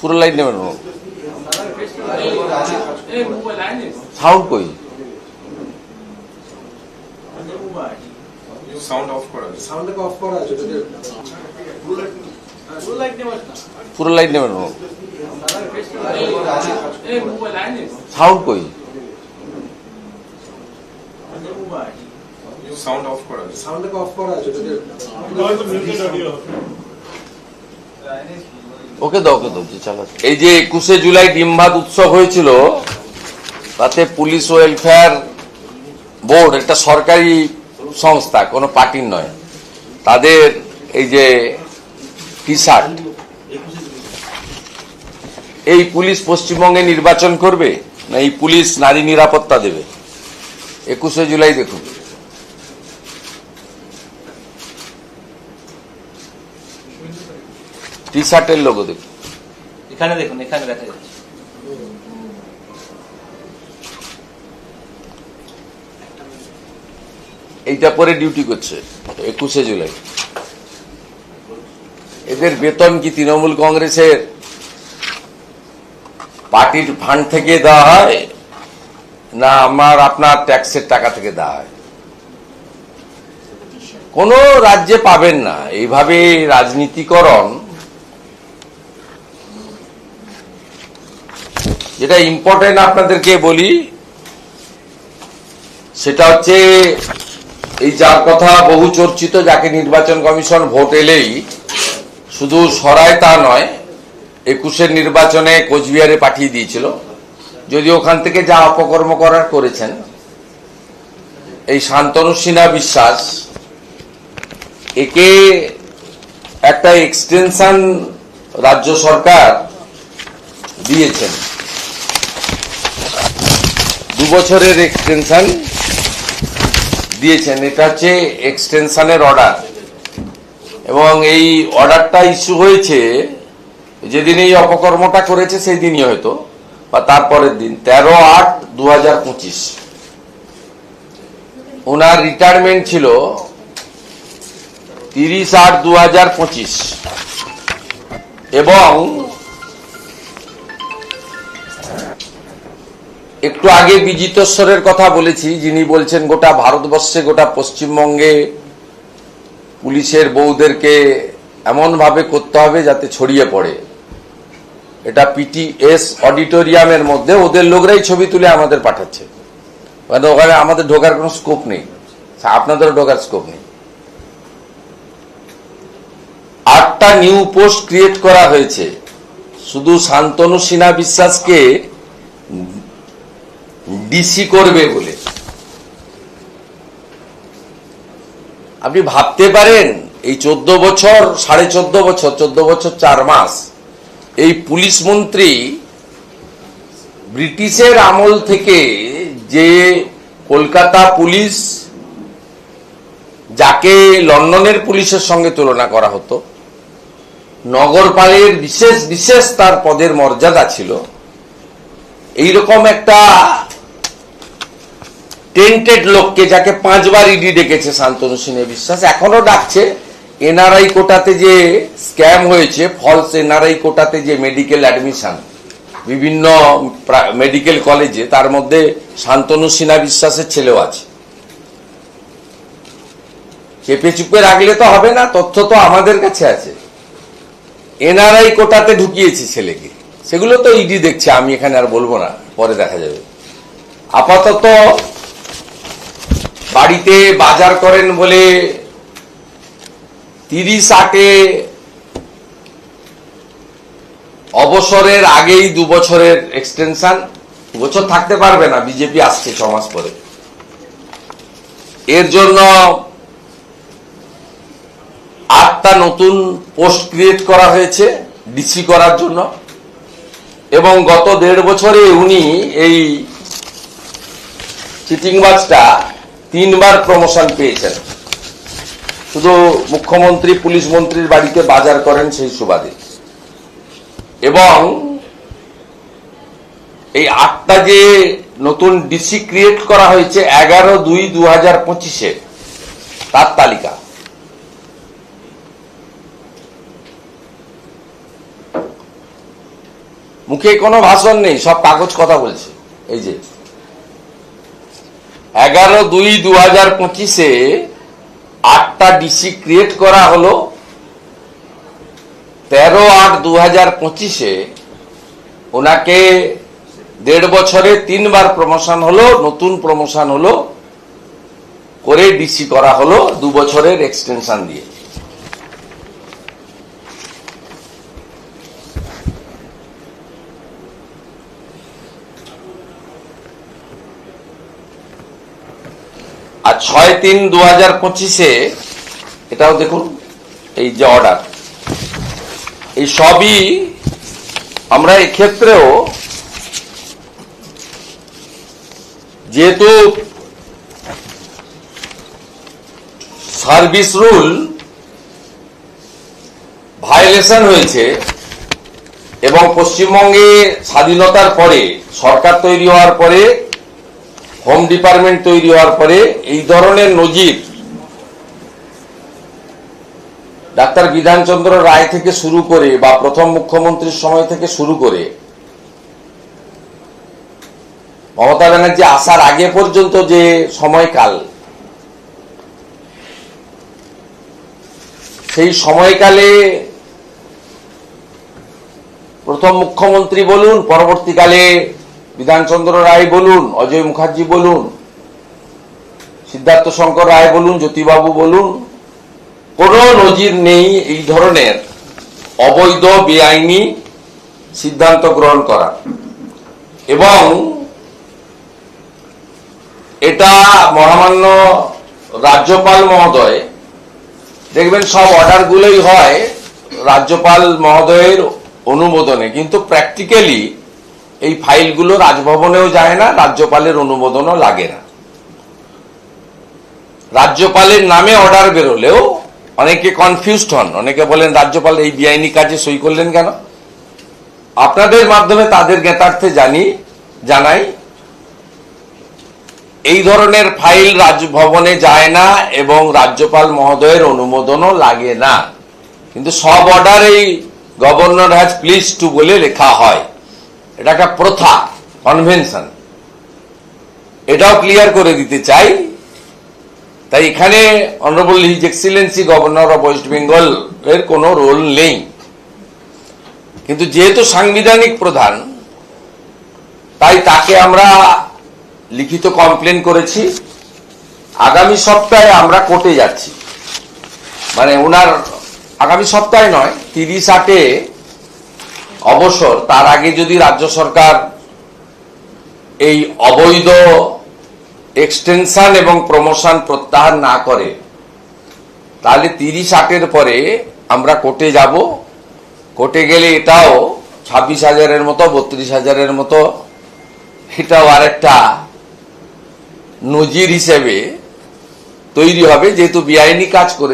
পুরো লাইট নেবেন সাউন্ড কই? সাউন্ড অফ করা আছে। অফ করা আছে পুরো লাইট নেবেন সাউন্ড কই? সাউন্ড অফ করা আছে। সাউন্ডটাকে অফ করা আছে ওকে দাও ওকে দাও চালাচ্ছে এই যে একুশে জুলাই ডিমভাত উৎসব হয়েছিল, তাতে পুলিশ ওয়েলফেয়ার বোর্ড, একটা সরকারি সংস্থা, কোনো পার্টির নয়, তাদের এই যে টি শার্ট এই পুলিশ পশ্চিমবঙ্গে নির্বাচন করবে না, এই পুলিশ নারী নিরাপত্তা দেবে? একুশে জুলাই দেখুন। টি শার্টের লোগো দেখুন। এখানে দেখুন এখানে দেখা যাচ্ছে। এইটা পরে ডিউটি করছে একুশে জুলাই। এদের বেতন কি তৃণমূল কংগ্রেসের? পার্টির ফান্ড থেকে দেওয়া হয় না আমার আপনার ট্যাক্সের টাকা থেকে দেওয়া হয়? কোন রাজ্যে পাবেন না। এইভাবে রাজনীতিকরণ যেটা ইম্পর্টেন্ট আপনাদেরকে বলি, সেটা হচ্ছে এই যার কথা বহু চর্চিত, যাকে নির্বাচন কমিশন ভোট এলেই শুধু সরায় তা নয়, একুশের নির্বাচনে কোচবিহারে পাঠিয়ে দিয়েছিল। যদি ওখান থেকে যা অপকর্ম করার করেছেন, এই শান্তনু সিনহা বিশ্বাস, একে একটা এক্সটেনশন রাজ্য সরকার দিয়েছেন। দু বছরের এক্সটেনশন দিয়েছেন। এটা হচ্ছে এক্সটেনশনের অর্ডার এবং এই অর্ডারটা ইস্যু হয়েছে, যেদিন এই অপকর্মটা করেছে সেই দিনই হয়তো, বা তারপরের দিন, তেরো আট দু হাজার পঁচিশ। ওনার রিটায়ারমেন্ট ছিল তিরিশ আট দু হাজার পঁচিশ। এবং একটু আগে বিজিতেশ্বরের কথা বলেছি, যিনি বলছেন গোটা ভারতবর্ষে, গোটা পশ্চিমবঙ্গে পুলিশের বউদেরকে এমনভাবে করতে হবে যাতে ছড়িয়ে পড়ে। এটা পিটিএস অডিটোরিয়ামের মধ্যে ওদের লোকরাই ছবি তুলে আমাদের পাঠাচ্ছে। মানে ওখানে আমাদের ঢোকার কোনো স্কোপ নেই। আপনাদেরও ঢোকার স্কোপ নেই। আটটা নিউ পোস্ট ক্রিয়েট করা হয়েছে। শুধু শান্তনু সিনহা বিশ্বাসকে ডিসি করবে বলে। আপনি ভাবতে পারেন, এই চোদ্দ বছর, সাড়ে চোদ্দ বছর চোদ্দ বছর চার মাস, এই পুলিশ মন্ত্রী ব্রিটিশের আমল থেকে যে কলকাতা পুলিশ, যাকে লন্ডনের পুলিশের সঙ্গে তুলনা করা হতো, নগরপালের বিশেষ বিশেষ তার পদের মর্যাদা ছিল, এইরকম একটা টেন্টেড লোককে যাকে পাঁচবার ইডি ডেকেছে শান্তনু সিনহা বিশ্বাস, এখনও ডাকছে, এনআরআই কোটাতে যে স্ক্যাম হয়েছে ফলস এনআরআই কোটাতে যে মেডিকেল অ্যাডমিশন বিভিন্ন মেডিকেল কলেজে তার মধ্যে শান্তনু সিনহা বিশ্বাসের ছেলেও আছে। চেপে চুপে রাখলে তো হবে না, তথ্য তো আমাদের কাছে আছে। এনআরআই কোটাতে ঢুকিয়েছে ছেলেকে, সেগুলো তো ইডি দেখছে, আমি এখানে আর বলব না, পরে দেখা যাবে। আপাতত বাড়িতে বাজার করেন বলে তিরিশ আটে অবসরের আগেই দু বছরের এক্সটেনশন বছর থাকতে পারবে না, বিজেপি আসছে ছ মাস পরে। এর জন্য আটটা নতুন পোস্ট ক্রিয়েট করা হয়েছে ডিসি করার জন্য। এবং গত দেড় বছরে উনি এই চিটিংবাজটা তিনবার প্রমোশন পেয়েছেন। শুধু মুখ্যমন্ত্রী, পুলিশ মন্ত্রীর বাড়িতে বাজার করেন সেই সুবাদে। এবং এই আটটা যে নতুন ডিসি ক্রিয়েট করা হয়েছে এগারো দুই দু হাজার পঁচিশে, তার তালিকা। মুখে কোনো ভাষণ নেই, সব কাগজ কথা বলছে, এই যে। এগারো দুই দু হাজার পঁচিশে আটটা ডিসি ক্রিয়েট করা হলো। তেরো আট দু হাজার পঁচিশে ওনাকে দেড় বছরে তিনবার প্রমোশন হলো, নতুন প্রমোশন হলো, করে ডিসি করা হলো, দু বছরের এক্সটেনশন দিয়ে। আর ছয় তিন দু হাজার পঁচিশে, এটাও দেখুন, এই যে অর্ডার এই সবই আমরা এক্ষেত্রেও যেহেতু সার্ভিস রুল ভায়োলেশন হয়েছে এবং পশ্চিমবঙ্গে স্বাধীনতার পরে, সরকার তৈরি হওয়ার পরে হোম ডিপার্টমেন্ট তৈরি হওয়ার পরে এই ধরনের নজির ডাক্তার বিধানচন্দ্র রায় থেকে শুরু করে বা প্রথম মুখ্যমন্ত্রীর সময় থেকে শুরু করে মমতা ব্যানার্জি আসার আগে পর্যন্ত যে সময়কাল, সেই সময়কালে প্রথম মুখ্যমন্ত্রী বলুন, পরবর্তীকালে বিধানচন্দ্র রায় বলুন, অজয় মুখার্জি বলুন, সিদ্ধার্থ শঙ্কর রায় বলুন, জ্যোতিবাবু বলুন, কোনো নজির নেই এই ধরনের অবৈধ, বেআইনি সিদ্ধান্ত গ্রহণ করা। এবং এটা মহামান্য রাজ্যপাল মহোদয়, দেখবেন সব অর্ডারগুলোই হয় রাজ্যপাল মহোদয়ের অনুমোদনে, কিন্তু প্র্যাকটিক্যালি এই ফাইলগুলো রাজভবনেও যায় না, রাজ্যপালের অনুমোদনও লাগে না। রাজ্যপালের নামে অর্ডার বেরোলেও অনেকে কনফিউজড হন। অনেকে বলেন, রাজ্যপাল, এই বেআইনি কাজে সই করলেন কেন? আপনাদের মাধ্যমে তাদের জ্ঞাতার্থে জানি, জানাই, এই ধরনের ফাইল রাজভবনে যায় না এবং রাজ্যপাল মহোদয়ের অনুমোদনও লাগে না। কিন্তু সব অর্ডার এই গভর্নর হ্যাজ প্লিজ টু বলে লেখা হয়। এটা একটা প্রথা কনভেনশন এটাও ক্লিয়ার করে দিতে চাই। তাই এখানে honourable his excellency governor of West Bengal এর কোনো রোল নেই। কিন্তু যেহেতু সাংবিধানিক প্রধান, তাই তাকে আমরা লিখিত কমপ্লেন করেছি। আগামী সপ্তাহে আমরা কোর্টে যাচ্ছি। মানে ওনার আগামী সপ্তাহে নয়, তিরিশ আটে অবসর, তার আগে যদি রাজ্য সরকার এই অবৈধ এক্সটেনশন এবং প্রমোশন প্রত্যাহার না করে, তাহলে তিরিশ আটের পরে আমরা কোর্টে যাব। কোর্টে গেলে এটাও ছাব্বিশ হাজারের মতো, বত্রিশ হাজারের মতো, এটাও আরেকটা নজির হিসেবে তৈরি হবে, যেহেতু বেআইনি কাজ করে